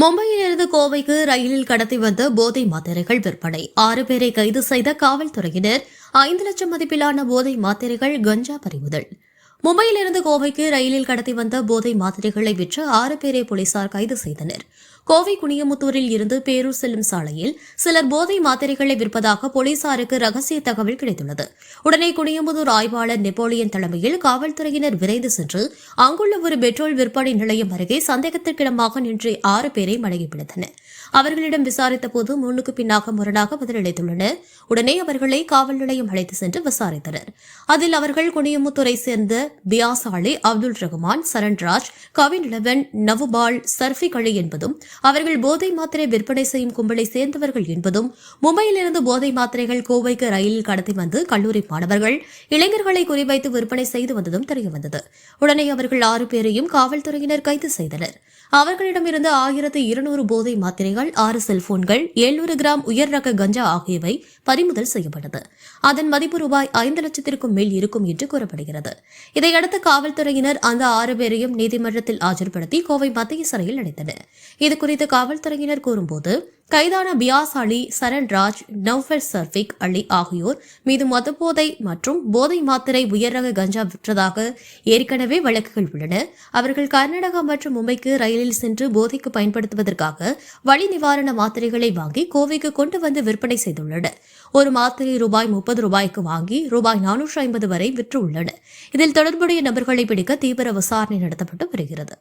மும்பையிலிருந்து கோவைக்கு ரயிலில் கடத்தி வந்த போதை மாத்திரைகள் விற்பனை. ஆறு பேரை கைது செய்த காவல்துறையினர் ஐந்து லட்சம் மதிப்பிலான போதை மாத்திரைகள் கஞ்சா பறிமுதல். மும்பையிலிருந்து கோவைக்கு ரயிலில் கடத்தி வந்த போதை மாத்திரைகளை விற்று ஆறு பேரை போலீசார் கைது செய்தனர். கோவை குனியமுத்தூரில் இருந்து பேரூர் செல்லும் சாலையில் சிலர் போதை மாத்திரைகளை விற்பதாக போலீசாருக்கு ரகசிய தகவல் கிடைத்துள்ளது. உடனே குனியமுத்தூர் ஆய்வாளர் நெப்போலியன் தலைமையில் காவல்துறையினர் விரைந்து சென்று அங்குள்ள ஒரு பெட்ரோல் விற்பனை நிலையம் அருகே சந்தேகத்திற்கிடமாக நின்று ஆறு பேரை மடங்கி பிடித்தனர். அவர்களிடம் விசாரித்த போது முன்னுக்கு பின்னாக முரணாக பதிலளித்துள்ளனர். உடனே அவர்களை காவல் நிலையம் அழைத்து சென்று விசாரித்தனர். அதில் அவர்கள் குனியமுத்தூரை சேர்ந்த பியாசாலி அப்துல் ரஹ்மான் சரண்ராஜ் கவின் லெவன் நவுபால் சர்ஃபிக் அலி என்பதும் அவர்கள் போதை மாத்திரை விற்பனை செய்யும் கும்பலை சேர்ந்தவர்கள் என்பதும் மும்பையிலிருந்து போதை மாத்திரைகள் கோவைக்கு ரயிலில் கடத்தி வந்து கல்லூரி மாணவர்கள் இளைஞர்களை குறிவைத்து விற்பனை செய்து வந்ததும் தெரியவந்தது உடனே அவர்கள் ஆறு பேரையும் காவல்துறையினர் கைது செய்தனர். அவர்களிடமிருந்து ஆயிரத்து இருநூறு போதை மாத்திரைகள் ஆறு செல்போன்கள் எழுநூறு கிராம் உயர் ரக கஞ்சா ஆகியவை பறிமுதல் செய்யப்பட்டது. அதன் மதிப்பு ரூபாய் ஐந்து லட்சத்திற்கும் மேல் இருக்கும் என்று கூறப்படுகிறது. இதையடுத்து காவல்துறையினர் அந்த ஆறு பேரையும் நீதிமன்றத்தில் ஆஜர்படுத்தி கோவை மத்திய சிறையில் அடைத்தனர். இது குறித்து காவல்துறையினர் கூறும்போது கைதான பியாஸ் அலி சரண்ராஜ் நவ்ஃபர் சர்ஃபிக் அலி ஆகியோர் மீது மதுபோதை மற்றும் போதை மாத்திரை உயர் ரக கஞ்சா விற்றதாக ஏற்கனவே வழக்குகள் உள்ளன. அவர்கள் கர்நாடகா மற்றும் மும்பைக்கு ரயிலில் சென்று போதைக்கு பயன்படுத்துவதற்காக வழி நிவாரண மாத்திரைகளை வாங்கி கோவைக்கு கொண்டு வந்து விற்பனை செய்துள்ளனர். ஒரு மாத்திரை ரூபாய் முப்பது ரூபாய்க்கு வாங்கி ரூபாய் நானூற்று ஐம்பது வரை விற்று உள்ளனர் இதில் தொடர்புடைய நபர்களை பிடிக்க தீவிர விசாரணை நடத்தப்பட்டு வருகிறது.